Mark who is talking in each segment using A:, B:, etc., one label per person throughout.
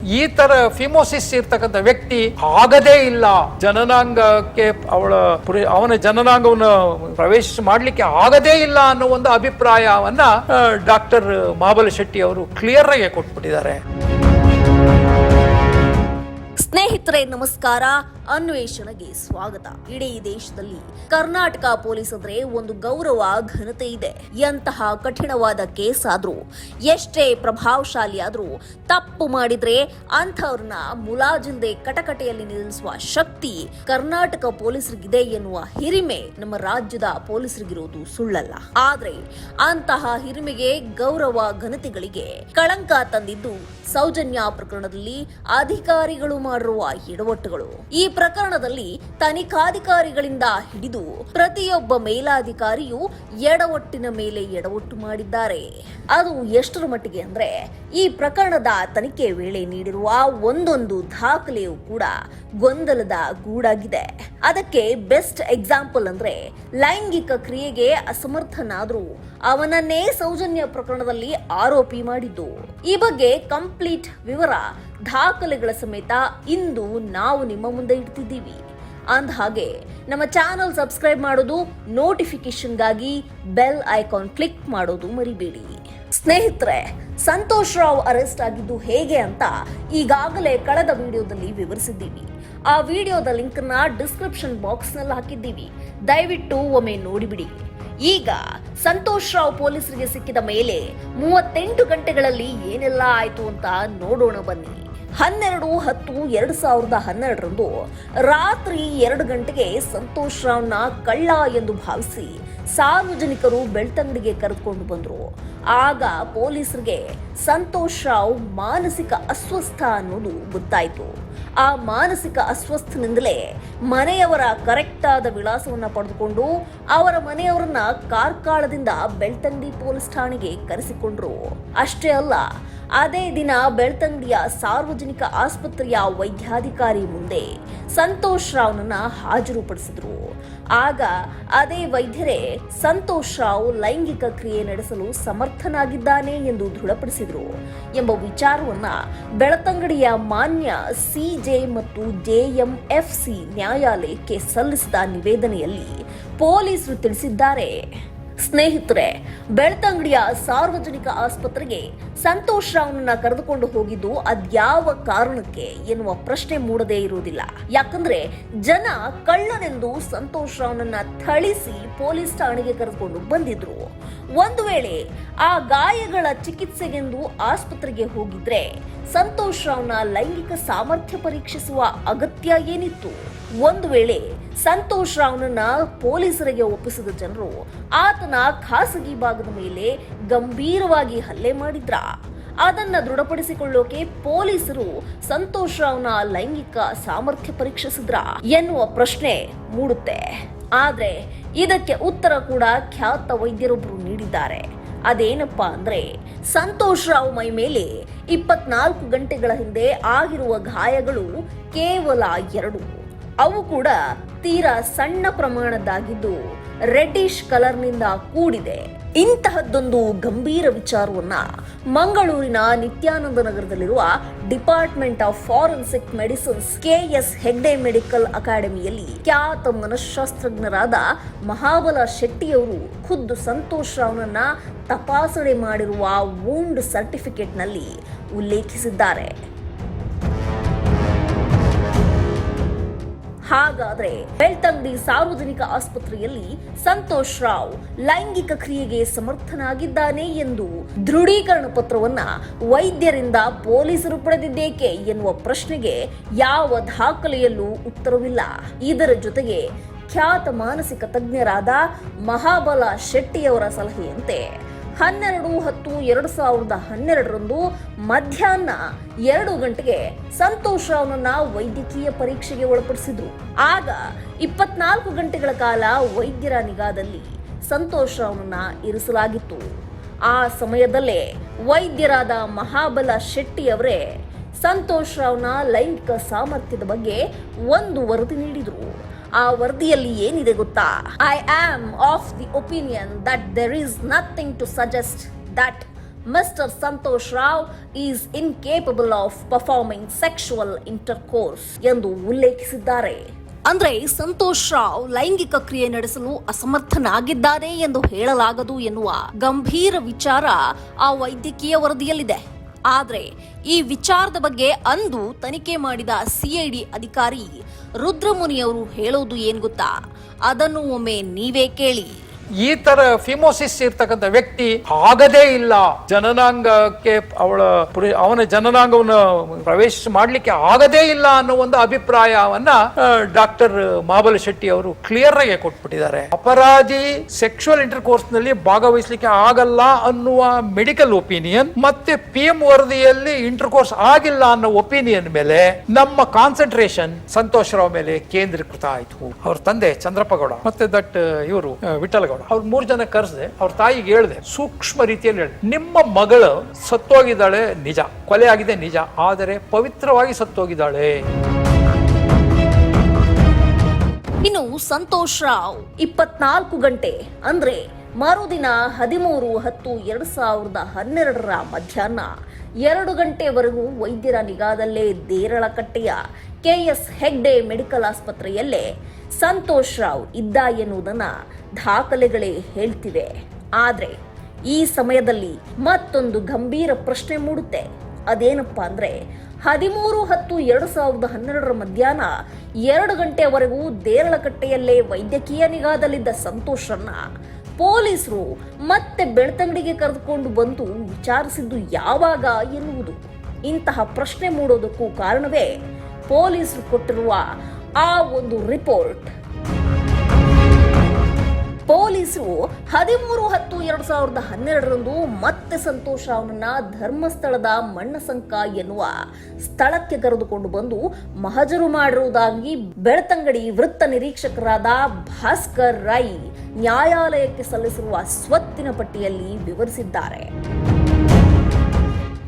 A: ಈ ತರ ಫಿಮೋಸಿಸ್ ಇರ್ತಕ್ಕಂಥ ವ್ಯಕ್ತಿ ಆಗದೇ ಇಲ್ಲ. ಜನನಾಂಗಕ್ಕೆ ಅವಳ ಅವನ ಜನನಾಂಗವನ್ನು ಪ್ರವೇಶ ಮಾಡಲಿಕ್ಕೆ ಆಗದೇ ಇಲ್ಲ ಅನ್ನೋ ಒಂದು ಅಭಿಪ್ರಾಯವನ್ನ ಡಾಕ್ಟರ್ ಮಹಾಬಲ ಶೆಟ್ಟಿ ಅವರು ಕ್ಲಿಯರ್ ಆಗಿ ಕೊಟ್ಬಿಟ್ಟಿದ್ದಾರೆ.
B: ಸ್ನೇಹಿತರೆ, ನಮಸ್ಕಾರ. ಅನ್ವೇಷಣೆಗೆ ಸ್ವಾಗತ. ಇಡೀ ದೇಶದಲ್ಲಿ ಕರ್ನಾಟಕ ಪೊಲೀಸ್ ಅಂದ್ರೆ ಒಂದು ಗೌರವ, ಘನತೆ ಇದೆ. ಎಂತಹ ಕಠಿಣವಾದ ಕೇಸ್ ಆದ್ರೂ, ಎಷ್ಟೇ ಪ್ರಭಾವಶಾಲಿ ಆದ್ರೂ, ತಪ್ಪು ಮಾಡಿದ್ರೆ ಅಂಥವ್ರನ್ನ ಮುಲಾಜಿಲ್ದೆ ಕಟಕಟೆಯಲ್ಲಿ ನಿಲ್ಲಿಸುವ ಶಕ್ತಿ ಕರ್ನಾಟಕ ಪೊಲೀಸರಿಗಿದೆ ಎನ್ನುವ ಹಿರಿಮೆ ನಮ್ಮ ರಾಜ್ಯದ ಪೊಲೀಸರಿಗಿರುವುದು ಸುಳ್ಳಲ್ಲ. ಆದ್ರೆ ಅಂತಹ ಹಿರಿಮೆಗೆ ಗೌರವ, ಘನತೆಗಳಿಗೆ ಕಳಂಕ ತಂದಿದ್ದು ಸೌಜನ್ಯ ಪ್ರಕರಣದಲ್ಲಿ ಅಧಿಕಾರಿಗಳು ಮಾಡಿರುವ ಎಡವಟ್ಟುಗಳು ಈ ಪ್ರಕರಣದಲ್ಲಿ ತನಿಖಾಧಿಕಾರಿಗಳಿಂದ ಹಿಡಿದು ಪ್ರತಿಯೊಬ್ಬ ಮೇಲಾಧಿಕಾರಿಯು ಎಡವಟ್ಟಿನ ಮೇಲೆ ಎಡವಟ್ಟು ಮಾಡಿದ್ದಾರೆ. ಅದು ಎಷ್ಟರ ಮಟ್ಟಿಗೆ ಅಂದ್ರೆ ಈ ಪ್ರಕರಣದ ತನಿಖೆ ವೇಳೆ ನೀಡಿರುವ ಒಂದೊಂದು ದಾಖಲೆಯು ಕೂಡ ಗೊಂದಲದ ಗೂಡಾಗಿದೆ. ಅದಕ್ಕೆ ಬೆಸ್ಟ್ ಎಕ್ಸಾಂಪಲ್ ಅಂದ್ರೆ ಲೈಂಗಿಕ ಕ್ರಿಯೆಗೆ ಅಸಮರ್ಥನಾದ್ರೂ ಅವನನ್ನೇ ಸೌಜನ್ಯ ಪ್ರಕರಣದಲ್ಲಿ ಆರೋಪಿ ಮಾಡಿದ್ದು. ಈ ಬಗ್ಗೆ ಕಂಪ್ಲೀಟ್ ವಿವರ ದಾಖಲೆಗಳ ಸಮೇತ ಇಂದು ನಾವು ನಿಮ್ಮ ಮುಂದೆ ಇಡ್ತಿದ್ದೀವಿ. ಅಂದ ಹಾಗೆ ನಮ್ಮ ಚಾನಲ್ ಸಬ್ಸ್ಕ್ರೈಬ್ ಮಾಡೋದು ನೋಟಿಫಿಕೇಶನ್ಗಾಗಿ ಬೆಲ್ ಐಕಾನ್ ಕ್ಲಿಕ್ ಮಾಡೋದು ಮರಿಬೇಡಿ. ಸ್ನೇಹಿತರೆ, ಸಂತೋಷ್ ರಾವ್ ಅರೆಸ್ಟ್ ಆಗಿದ್ದು ಹೇಗೆ ಅಂತ ಈಗಾಗಲೇ ಕಳೆದ ವಿಡಿಯೋದಲ್ಲಿ ವಿವರಿಸಿದ್ದೀವಿ. ಆ ವಿಡಿಯೋದ ಲಿಂಕ್ನ ಡಿಸ್ಕ್ರಿಪ್ಷನ್ ಬಾಕ್ಸ್ನಲ್ಲಿ ಹಾಕಿದ್ದೀವಿ. ದಯವಿಟ್ಟು ಒಮ್ಮೆ ನೋಡಿಬಿಡಿ. ಈಗ ಸಂತೋಷ್ ರಾವ್ ಪೊಲೀಸರಿಗೆ ಸಿಕ್ಕಿದ ಮೇಲೆ ಮೂವತ್ತೆಂಟು ಗಂಟೆಗಳಲ್ಲಿ ಏನೆಲ್ಲ ಆಯಿತು ಅಂತ ನೋಡೋಣ ಬನ್ನಿ. ಹನ್ನೆರಡು ಹತ್ತು ಎರಡು ಸಾವಿರದ ಹನ್ನೆರಡರಂದು ರಾತ್ರಿ ಎರಡು ಗಂಟೆಗೆ ಸಂತೋಷ್ ರಾವ್ನ ಕಳ್ಳ ಎಂದು ಭಾವಿಸಿ ಸಾರ್ವಜನಿಕರು ಬೆಳ್ತಂಗಡಿಗೆ ಕರೆದುಕೊಂಡು ಬಂದರು. ಆಗ ಪೊಲೀಸರಿಗೆ ಸಂತೋಷ್ ರಾವ್ ಮಾನಸಿಕ ಅಸ್ವಸ್ಥ ಅನ್ನೋದು ಗೊತ್ತಾಯಿತು. ಆ ಮಾನಸಿಕ ಅಸ್ವಸ್ಥನಿಂದಲೇ ಮನೆಯವರ ಕರೆಕ್ಟಾದ ವಿಳಾಸವನ್ನ ಪಡೆದುಕೊಂಡು ಅವರ ಮನೆಯವರನ್ನ ಕಾರ್ಕಾಳದಿಂದ ಬೆಳ್ತಂಗಡಿ ಪೊಲೀಸ್ ಠಾಣೆಗೆ ಕರೆಸಿಕೊಂಡ್ರು. ಅಷ್ಟೇ ಅಲ್ಲ, ಅದೇ ದಿನ ಬೆಳ್ತಂಗಡಿಯ ಸಾರ್ವಜನಿಕ ಆಸ್ಪತ್ರೆಯ ವೈದ್ಯಾಧಿಕಾರಿ ಮುಂದೆ ಸಂತೋಷ್ ರಾವ್ನನ್ನ ಹಾಜರುಪಡಿಸಿದ್ರು. ಆಗ ಅದೇ ವೈದ್ಯರೇ ಸಂತೋಷ್ ರಾವ್ ಲೈಂಗಿಕ ಕ್ರಿಯೆ ನಡೆಸಲು ಸಮರ್ಥನಾಗಿದ್ದಾನೆ ಎಂದು ದೃಢಪಡಿಸಿದರು ಎಂಬ ವಿಚಾರವನ್ನ ಬೆಳತಂಗಡಿಯ ಮಾನ್ಯ ಸಿಜೆ ಮತ್ತು ಜೆಎಂಎಫ್ಸಿ ನ್ಯಾಯಾಲಯಕ್ಕೆ ಸಲ್ಲಿಸಿದ ನಿವೇದನೆಯಲ್ಲಿ ಪೊಲೀಸರು ತಿಳಿಸಿದ್ದಾರೆ. ಸ್ನೇಹಿತರೆ ಬೆಳ್ತಂಗಡಿಯ ಸಾರ್ವಜನಿಕ ಆಸ್ಪತ್ರೆಗೆ ಸಂತೋಷ್ ರಾವ್ನನ್ನ ಕರೆದುಕೊಂಡು ಹೋಗಿದ್ದು ಅದ್ಯಾವ ಕಾರಣಕ್ಕೆ ಎನ್ನುವ ಪ್ರಶ್ನೆ ಮೂಡದೇ ಇರುವುದಿಲ್ಲ. ಯಾಕಂದ್ರೆ ಜನ ಕಳ್ಳನೆಂದು ಸಂತೋಷ್ ರಾವ್ನನ್ನ ಥಳಿಸಿ ಪೊಲೀಸ್ ಠಾಣೆಗೆ ಕರೆದುಕೊಂಡು ಬಂದಿದ್ರು. ಒಂದು ವೇಳೆ ಆ ಗಾಯಗಳ ಚಿಕಿತ್ಸೆಗೆಂದು ಆಸ್ಪತ್ರೆಗೆ ಹೋಗಿದ್ರೆ ಸಂತೋಷ್ ರಾವ್ನ ಲೈಂಗಿಕ ಸಾಮರ್ಥ್ಯ ಪರೀಕ್ಷಿಸುವ ಅಗತ್ಯ ಏನಿತ್ತು? ಒಂದು ವೇಳೆ ಸಂತೋಷ್ ರಾವ್ನನ್ನ ಪೊಲೀಸರಿಗೆ ಒಪ್ಪಿಸಿದ ಜನರು, ಆತನ ಖಾಸಗಿ ಭಾಗದ ಮೇಲೆ ಗಂಭೀರವಾಗಿ ಹಲ್ಲೆ ಮಾಡಿದ್ರ. ಅದನ್ನ ದೃಢಪಡಿಸಿಕೊಳ್ಳೋಕೆ ಪೊಲೀಸರು ಸಂತೋಷ್ ರಾವ್ನ ಲೈಂಗಿಕ ಸಾಮರ್ಥ್ಯ ಪರೀಕ್ಷಿಸಿದ್ರ ಎನ್ನುವ ಪ್ರಶ್ನೆ ಮೂಡುತ್ತೆ. ಆದ್ರೆ ಇದಕ್ಕೆ ಉತ್ತರ ಕೂಡ ಖ್ಯಾತ ವೈದ್ಯರೊಬ್ಬರು ನೀಡಿದ್ದಾರೆ. ಅದೇನಪ್ಪಾ ಅಂದ್ರೆ, ಸಂತೋಷ್ ರಾವ್ ಮೈ ಮೇಲೆ ಇಪ್ಪತ್ನಾಲ್ಕು ಗಂಟೆಗಳ ಹಿಂದೆ ಆಗಿರುವ ಗಾಯಗಳು ಕೇವಲ ಎರಡು. ಅವು ಕೂಡ ತೀರಾ ಸಣ್ಣ ಪ್ರಮಾಣದ್ದಾಗಿದ್ದು ರೆಡ್ಡಿಶ್ ಕಲರ್ನಿಂದ ಕೂಡಿದೆ. ಇಂತಹದ್ದೊಂದು ಗಂಭೀರ ವಿಚಾರವನ್ನ ಮಂಗಳೂರಿನ ನಿತ್ಯಾನಂದ ನಗರದಲ್ಲಿರುವ department of forensic medicines K S Hegde medical ಅಕಾಡೆಮಿಯಲ್ಲಿ ಖ್ಯಾತ ಮನಃಶಾಸ್ತ್ರಜ್ಞರಾದ ಮಹಾಬಲ ಶೆಟ್ಟಿಯವರು ಖುದ್ದು ಸಂತೋಷ್ ರಾವ್ನನ್ನ ತಪಾಸಣೆ ಮಾಡಿರುವ ವೂಂಡ್ ಸರ್ಟಿಫಿಕೇಟ್ನಲ್ಲಿ ಉಲ್ಲೇಖಿಸಿದ್ದಾರೆ. ಹಾಗಾದ್ರೆ ಬೆಳ್ತಂಗಡಿ ಸಾರ್ವಜನಿಕ ಆಸ್ಪತ್ರೆಯಲ್ಲಿ ಸಂತೋಷ್ ರಾವ್ ಲೈಂಗಿಕ ಕ್ರಿಯೆಗೆ ಸಮರ್ಥನಾಗಿದ್ದಾನೆ ಎಂದು ದೃಢೀಕರಣ ಪತ್ರವನ್ನ ವೈದ್ಯರಿಂದ ಪೊಲೀಸರು ಪಡೆದಿದ್ದೇಕೆ ಎನ್ನುವ ಪ್ರಶ್ನೆಗೆ ಯಾವ ದಾಖಲೆಯಲ್ಲೂ ಉತ್ತರವಿಲ್ಲ. ಇದರ ಜೊತೆಗೆ ಖ್ಯಾತ ಮಾನಸಿಕ ತಜ್ಞರಾದ ಮಹಾಬಲ ಶೆಟ್ಟಿಯವರ ಸಲಹೆಯಂತೆ ಹನ್ನೆರಡು ಹತ್ತು ಎರಡು ಸಾವಿರದ ಹನ್ನೆರಡರಂದು ಮಧ್ಯಾಹ್ನ ಎರಡು ಗಂಟೆಗೆ ಸಂತೋಷ್ ರಾವ್ನನ್ನ ವೈದ್ಯಕೀಯ ಪರೀಕ್ಷೆಗೆ ಒಳಪಡಿಸಿದ್ರು. ಆಗ ಇಪ್ಪತ್ನಾಲ್ಕು ಗಂಟೆಗಳ ಕಾಲ ವೈದ್ಯರ ನಿಗಾದಲ್ಲಿ ಸಂತೋಷ್ ರಾವ್ನನ್ನ ಇರಿಸಲಾಗಿತ್ತು. ಆ ಸಮಯದಲ್ಲೇ ವೈದ್ಯರಾದ ಮಹಾಬಲ ಶೆಟ್ಟಿ ಅವರೇ ಸಂತೋಷ್ ರಾವ್ನ ಲೈಂಗಿಕ ಸಾಮರ್ಥ್ಯದ ಬಗ್ಗೆ ಒಂದು ವರದಿ ನೀಡಿದರು. ಆ ವರದಿಯಲ್ಲಿ ಏನಿದೆ ಗೊತ್ತಾ? I am of the opinion that there is nothing to suggest that mister Santosh Rao is incapable of performing sexual intercourse ಎಂದು ಉಲ್ಲೇಖಿಸಿದ್ದಾರೆ. ಅಂದ್ರೆ ಸಂತೋಷ್ ರಾವ್ ಲೈಂಗಿಕ ಕ್ರಿಯೆ ನಡೆಸಲು ಅಸಮರ್ಥನಾಗಿದ್ದಾರೆ ಎಂದು ಹೇಳಲಾಗದು ಎನ್ನುವ ಗಂಭೀರ ವಿಚಾರ ಆ ವೈದ್ಯಕೀಯ ವರದಿಯಲ್ಲಿದೆ. ಆದ್ರೆ ಈ ವಿಚಾರದ ಬಗ್ಗೆ ಅಂದು ತನಿಖೆ ಮಾಡಿದ ಸಿಐಡಿ ಅಧಿಕಾರಿ ರುದ್ರಮುನಿಯವರು ಹೇಳೋದು ಏನ್ ಗೊತ್ತಾ? ಅದನ್ನು ಒಮ್ಮೆ ನೀವೇ ಕೇಳಿ.
A: ಈ ತರ ಫಿಮೋಸಿಸ್ ಇರ್ತಕ್ಕಂಥ ವ್ಯಕ್ತಿ ಆಗದೇ ಇಲ್ಲ. ಜನನಾಂಗಕ್ಕೆ ಅವಳ ಅವನ ಜನನಾಂಗವನ್ನು ಪ್ರವೇಶ ಮಾಡ್ಲಿಕ್ಕೆ ಆಗದೇ ಇಲ್ಲ ಅನ್ನೋ ಒಂದು ಅಭಿಪ್ರಾಯವನ್ನ ಡಾಕ್ಟರ್ ಮಾಬಲ ಶೆಟ್ಟಿ ಅವರು ಕ್ಲಿಯರ್ ಆಗಿ ಕೊಟ್ಬಿಟ್ಟಿದ್ದಾರೆ. ಅಪರಾಧಿ ಸೆಕ್ಷುವಲ್ ಇಂಟರ್ ಕೋರ್ಸ್ನಲ್ಲಿ ಭಾಗವಹಿಸಲಿಕ್ಕೆ ಆಗಲ್ಲ ಅನ್ನುವ ಮೆಡಿಕಲ್ ಒಪಿನಿಯನ್ ಮತ್ತೆ ಪಿ ಎಂ ವರದಿಯಲ್ಲಿ ಇಂಟರ್ ಕೋರ್ಸ್ ಆಗಿಲ್ಲ ಅನ್ನೋ ಒಪಿನಿಯನ್ ಮೇಲೆ ನಮ್ಮ ಕಾನ್ಸಂಟ್ರೇಷನ್ ಸಂತೋಷ್ ರಾವ್ ಮೇಲೆ ಕೇಂದ್ರೀಕೃತ ಆಯ್ತು. ಅವ್ರ ತಂದೆ ಚಂದ್ರಪ್ಪಗೌಡ ಮತ್ತೆ ದಟ್ ಇವರು ವಿಠಲ್ ಗೌಡ ಅವ್ರ ಮೂರ್ ಜನ ಕರೆಸಿದೆ, ಅವ್ರ ತಾಯಿಗೆ ಹೇಳ್ದೆ, ಸೂಕ್ಷ್ಮ ರೀತಿಯಲ್ಲಿ ಹೇಳಿದೆ. ನಿಮ್ಮ ಮಗಳು ಸತ್ತೋಗಿದ್ದಾಳೆ, ನಿಜ, ಕೊಲೆ ಆಗಿದೆ, ನಿಜ, ಆದರೆ ಪವಿತ್ರವಾಗಿ ಸತ್ತೋಗಿದ್ದಾಳೆ.
B: ಇನ್ನು ಸಂತೋಷ್ ರಾವ್, ಇಪ್ಪತ್ನಾಲ್ಕು ಗಂಟೆ, ಅಂದ್ರೆ ಮರುದಿನ ಹದಿಮೂರು ಹತ್ತು ಎರಡ್ ಸಾವಿರದ ಹನ್ನೆರಡರ ಮಧ್ಯಾಹ್ನ ಎರಡು ಗಂಟೆವರೆಗೂ ವೈದ್ಯರ ನಿಗಾದಲ್ಲೇ ದೇರಳಕಟ್ಟೆಯ ಕೆಎಸ್ ಹೆಗ್ಡೆ ಮೆಡಿಕಲ್ ಆಸ್ಪತ್ರೆಯಲ್ಲೇ ಸಂತೋಷ್ ರಾವ್ ಇದ್ದ ಎನ್ನುವುದನ್ನ ದಾಖಲೆಗಳೇ ಹೇಳ್ತಿವೆ. ಆದರೆ ಈ ಸಮಯದಲ್ಲಿ ಮತ್ತೊಂದು ಗಂಭೀರ ಪ್ರಶ್ನೆ ಮೂಡುತ್ತೆ. ಅದೇನಪ್ಪ ಅಂದರೆ, ಹದಿಮೂರು ಹತ್ತು ಎರಡು ಸಾವಿರದ ಹನ್ನೆರಡರ ಮಧ್ಯಾಹ್ನ ಎರಡು ಗಂಟೆಯವರೆಗೂ ದೇರಳಕಟ್ಟೆಯಲ್ಲೇ ವೈದ್ಯಕೀಯ ನಿಗಾದಲ್ಲಿದ್ದ ಸಂತೋಷನ್ನ ಪೊಲೀಸರು ಮತ್ತೆ ಬೆಳ್ತಂಗಡಿಗೆ ಕರೆದುಕೊಂಡು ಬಂದು ವಿಚಾರಿಸಿದ್ದು ಯಾವಾಗ ಎನ್ನುವುದು. ಇಂತಹ ಪ್ರಶ್ನೆ ಮೂಡೋದಕ್ಕೂ ಕಾರಣವೇ ಪೊಲೀಸರು ಕೊಟ್ಟಿರುವ ಆ ಒಂದು ರಿಪೋರ್ಟ್. ಪೊಲೀಸರು ಹದಿಮೂರು ಹತ್ತು ಎರಡು ಸಾವಿರದ ಹನ್ನೆರಡರಂದು ಮತ್ತೆ ಸಂತೋಷ್ ರಾವ್ನನ್ನ ಧರ್ಮಸ್ಥಳದ ಮಣ್ಣಸಂಕ ಎನ್ನುವ ಸ್ಥಳಕ್ಕೆ ಕರೆದುಕೊಂಡು ಬಂದು ಮಹಜರು ಮಾಡಿರುವುದಾಗಿ ಬೆಳ್ತಂಗಡಿ ವೃತ್ತ ನಿರೀಕ್ಷಕರಾದ ಭಾಸ್ಕರ್ ರೈ ನ್ಯಾಯಾಲಯಕ್ಕೆ ಸಲ್ಲಿಸಿರುವ ಸ್ವತ್ತಿನ ಪಟ್ಟಿಯಲ್ಲಿ ವಿವರಿಸಿದ್ದಾರೆ.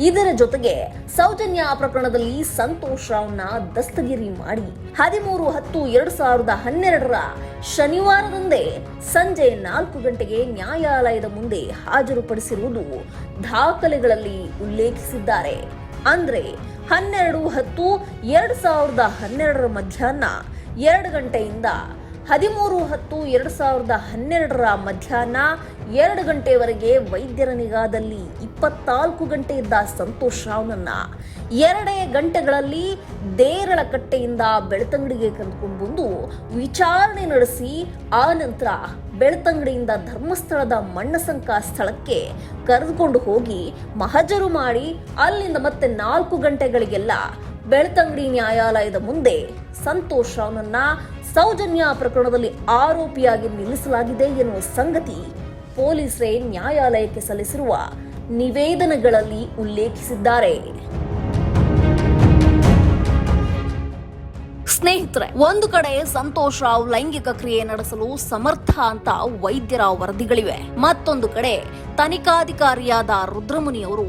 B: ಇದರ ಜೊತೆಗೆ ಸೌಜನ್ಯ ಪ್ರಕರಣದಲ್ಲಿ ಸಂತೋಷ್ ರಾವ್ನ ದಸ್ತಗಿರಿ ಮಾಡಿ ಹದಿಮೂರು ಹತ್ತು ಎರಡ್ ಸಾವಿರದ ಹನ್ನೆರಡರ ಶನಿವಾರದಂದೇ ಸಂಜೆ ನಾಲ್ಕು ಗಂಟೆಗೆ ನ್ಯಾಯಾಲಯದ ಮುಂದೆ ಹಾಜರುಪಡಿಸಿರುವುದು ದಾಖಲೆಗಳಲ್ಲಿ ಉಲ್ಲೇಖಿಸಿದ್ದಾರೆ. ಅಂದ್ರೆ ಹನ್ನೆರಡು ಹತ್ತು ಎರಡ್ ಸಾವಿರದ ಹನ್ನೆರಡರ ಮಧ್ಯಾಹ್ನ ಎರಡು ಗಂಟೆಯಿಂದ ಹದಿಮೂರು ಹತ್ತು ಎರಡು ಸಾವಿರದ ಹನ್ನೆರಡರ ಮಧ್ಯಾಹ್ನ ಎರಡು ಗಂಟೆವರೆಗೆ ವೈದ್ಯರ ನಿಗಾದಲ್ಲಿ ಇಪ್ಪತ್ನಾಲ್ಕು ಗಂಟೆ ಇದ್ದ ಸಂತೋಷ್ ರಾವ್ನನ್ನ. ಎರಡೇ ಗಂಟೆಗಳಲ್ಲಿ ದೇರಳಕಟ್ಟೆಯಿಂದ ಬೆಳ್ತಂಗಡಿಗೆ ಕರೆದುಕೊಂಡು ಬಂದು ವಿಚಾರಣೆ ನಡೆಸಿ ಆ ನಂತರ ಬೆಳ್ತಂಗಡಿಯಿಂದ ಧರ್ಮಸ್ಥಳದ ಮಣ್ಣಸಂಕ ಸ್ಥಳಕ್ಕೆ ಕರೆದುಕೊಂಡು ಹೋಗಿ ಮಹಜರು ಮಾಡಿ ಅಲ್ಲಿಂದ ಮತ್ತೆ ನಾಲ್ಕು ಗಂಟೆಗಳಿಗೆಲ್ಲ ಬೆಳ್ತಂಗಡಿ ನ್ಯಾಯಾಲಯದ ಮುಂದೆ ಸಂತೋಷ್ ರಾವ್ನನ್ನ ಸೌಜನ್ಯ ಪ್ರಕರಣದಲ್ಲಿ ಆರೋಪಿಯಾಗಿ ನಿಲ್ಲಿಸಲಾಗಿದೆ ಎನ್ನುವ ಸಂಗತಿ ಪೊಲೀಸರೇ ನ್ಯಾಯಾಲಯಕ್ಕೆ ಸಲ್ಲಿಸಿರುವ ನಿವೇದನೆಗಳಲ್ಲಿ ಉಲ್ಲೇಖಿಸಿದ್ದಾರೆ. ಸ್ನೇಹಿತರೆ, ಒಂದು ಕಡೆ ಸಂತೋಷ್ ರಾವ್ ಲೈಂಗಿಕ ಕ್ರಿಯೆ ನಡೆಸಲು ಸಮರ್ಥ ಅಂತ ವೈದ್ಯರ ವರದಿಗಳಿವೆ. ಮತ್ತೊಂದು ಕಡೆ ತನಿಖಾಧಿಕಾರಿಯಾದ ರುದ್ರಮುನಿ ಅವರು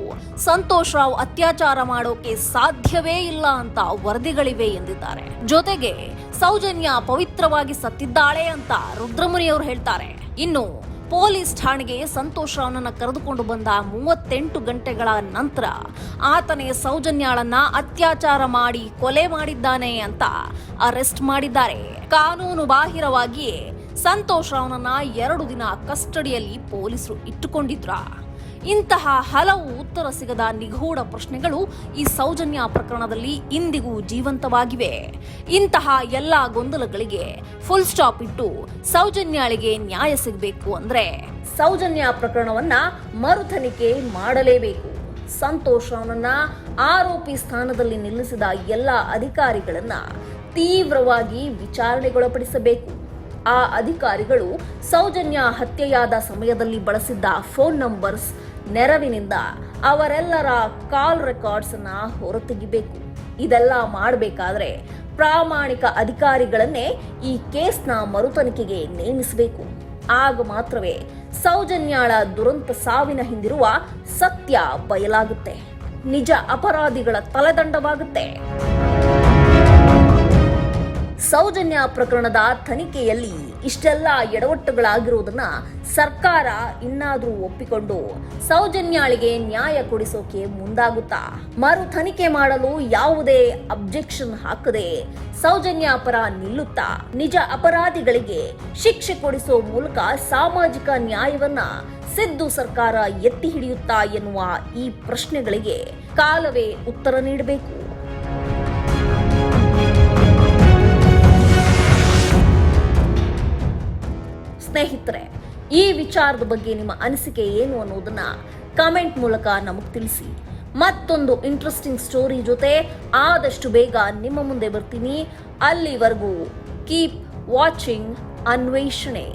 B: ಸಂತೋಷ್ ರಾವ್ ಅತ್ಯಾಚಾರ ಮಾಡೋಕೆ ಸಾಧ್ಯವೇ ಇಲ್ಲ ಅಂತ ವರದಿಗಳಿವೆ ಎಂದಿದ್ದಾರೆ. ಜೊತೆಗೆ ಸೌಜನ್ಯ ಪವಿತ್ರವಾಗಿ ಸತ್ತಿದ್ದಾಳೆ ಅಂತ ರುದ್ರಮುನಿ ಅವರು ಹೇಳ್ತಾರೆ. ಇನ್ನು ಪೊಲೀಸ್ ಠಾಣೆಗೆ ಸಂತೋಷ್ ರಾವ್ನನ್ನ ಕರೆದುಕೊಂಡು ಬಂದ ಮೂವತ್ತೆಂಟು ಗಂಟೆಗಳ ನಂತರ ಆತನೇ ಸೌಜನ್ಯಾಳನ್ನ ಅತ್ಯಾಚಾರ ಮಾಡಿ ಕೊಲೆ ಮಾಡಿದ್ದಾನೆ ಅಂತ ಅರೆಸ್ಟ್ ಮಾಡಿದ್ದಾರೆ. ಕಾನೂನು ಬಾಹಿರವಾಗಿಯೇ ಸಂತೋಷ್ ರಾವ್ನನ್ನ ಎರಡು ದಿನ ಕಸ್ಟಡಿಯಲ್ಲಿ ಪೊಲೀಸರು ಇಟ್ಟುಕೊಂಡಿದ್ರ? ಇಂತಹ ಹಲವು ಉತ್ತರ ಸಿಗದ ನಿಗೂಢ ಪ್ರಶ್ನೆಗಳು ಈ ಸೌಜನ್ಯ ಪ್ರಕರಣದಲ್ಲಿ ಇಂದಿಗೂ ಜೀವಂತವಾಗಿವೆ. ಇಂತಹ ಎಲ್ಲ ಗೊಂದಲಗಳಿಗೆ ಫುಲ್ ಸ್ಟಾಪ್ ಇಟ್ಟು ಸೌಜನ್ಯಾಳಿಗೆ ನ್ಯಾಯ ಸಿಗಬೇಕು ಅಂದ್ರೆ ಸೌಜನ್ಯ ಪ್ರಕರಣವನ್ನ ಮರು ತನಿಖೆ ಮಾಡಲೇಬೇಕು. ಸಂತೋಷ್ ಅವನನ್ನ ಆರೋಪಿ ಸ್ಥಾನದಲ್ಲಿ ನಿಲ್ಲಿಸಿದ ಎಲ್ಲ ಅಧಿಕಾರಿಗಳನ್ನ ತೀವ್ರವಾಗಿ ವಿಚಾರಣೆಗೊಳಪಡಿಸಬೇಕು. ಆ ಅಧಿಕಾರಿಗಳು ಸೌಜನ್ಯ ಹತ್ಯೆಯಾದ ಸಮಯದಲ್ಲಿ ಬಳಸಿದ್ದ ಫೋನ್ ನಂಬರ್ಸ್ ನೆರವಿನಿಂದ ಅವರೆಲ್ಲರ ಕಾಲ್ ರೆಕಾರ್ಡ್ಸ್ ಅನ್ನ ಹೊರತೆಗಿಬೇಕು. ಇದೆಲ್ಲ ಮಾಡಬೇಕಾದ್ರೆ ಪ್ರಾಮಾಣಿಕ ಅಧಿಕಾರಿಗಳನ್ನೇ ಈ ಕೇಸ್ನ ಮರುತನಿಖೆಗೆ ನೇಮಿಸಬೇಕು. ಆಗ ಮಾತ್ರವೇ ಸೌಜನ್ಯಾಳ ದುರಂತ ಸಾವಿನ ಹಿಂದಿರುವ ಸತ್ಯ ಬಯಲಾಗುತ್ತೆ. ನಿಜ ಅಪರಾಧಿಗಳ ತಲೆದಂಡವಾಗುತ್ತೆ. ಸೌಜನ್ಯ ಪ್ರಕರಣದ ತನಿಖೆಯಲ್ಲಿ ಇಷ್ಟೆಲ್ಲ ಎಡವಟ್ಟುಗಳಾಗಿರುವುದನ್ನ ಸರ್ಕಾರ ಇನ್ನಾದ್ರೂ ಒಪ್ಪಿಕೊಂಡು ಸೌಜನ್ಯಾಳಿಗೆ ನ್ಯಾಯ ಕೊಡಿಸೋಕೆ ಮುಂದಾಗುತ್ತಾ? ಮರು ತನಿಖೆ ಮಾಡಲು ಯಾವುದೇ ಅಬ್ಜೆಕ್ಷನ್ ಹಾಕದೆ ಸೌಜನ್ಯ ಪರ ನಿಲ್ಲುತ್ತಾ? ನಿಜ ಅಪರಾಧಿಗಳಿಗೆ ಶಿಕ್ಷೆ ಕೊಡಿಸೋ ಮೂಲಕ ಸಾಮಾಜಿಕ ನ್ಯಾಯವನ್ನ ಸಿದ್ದು ಸರ್ಕಾರ ಎತ್ತಿ ಹಿಡಿಯುತ್ತಾ ಎನ್ನುವ ಈ ಪ್ರಶ್ನೆಗಳಿಗೆ ಕಾಲವೇ ಉತ್ತರ ನೀಡಬೇಕು. ಈ ವಿಚಾರದ ಬಗ್ಗೆ ನಿಮ್ಮ ಅನಿಸಿಕೆ ಏನು ಅನ್ನೋದನ್ನ ಕಮೆಂಟ್ ಮೂಲಕ ನಮಗೆ ತಿಳಿಸಿ. ಮತ್ತೊಂದು ಇಂಟ್ರೆಸ್ಟಿಂಗ್ ಸ್ಟೋರಿ ಜೊತೆ ಆದಷ್ಟು ಬೇಗ ನಿಮ್ಮ ಮುಂದೆ ಬರ್ತೀನಿ. ಅಲ್ಲಿವರೆಗೂ ಕೀಪ್ ವಾಚಿಂಗ್ ಅನ್ವೇಷಣೆ.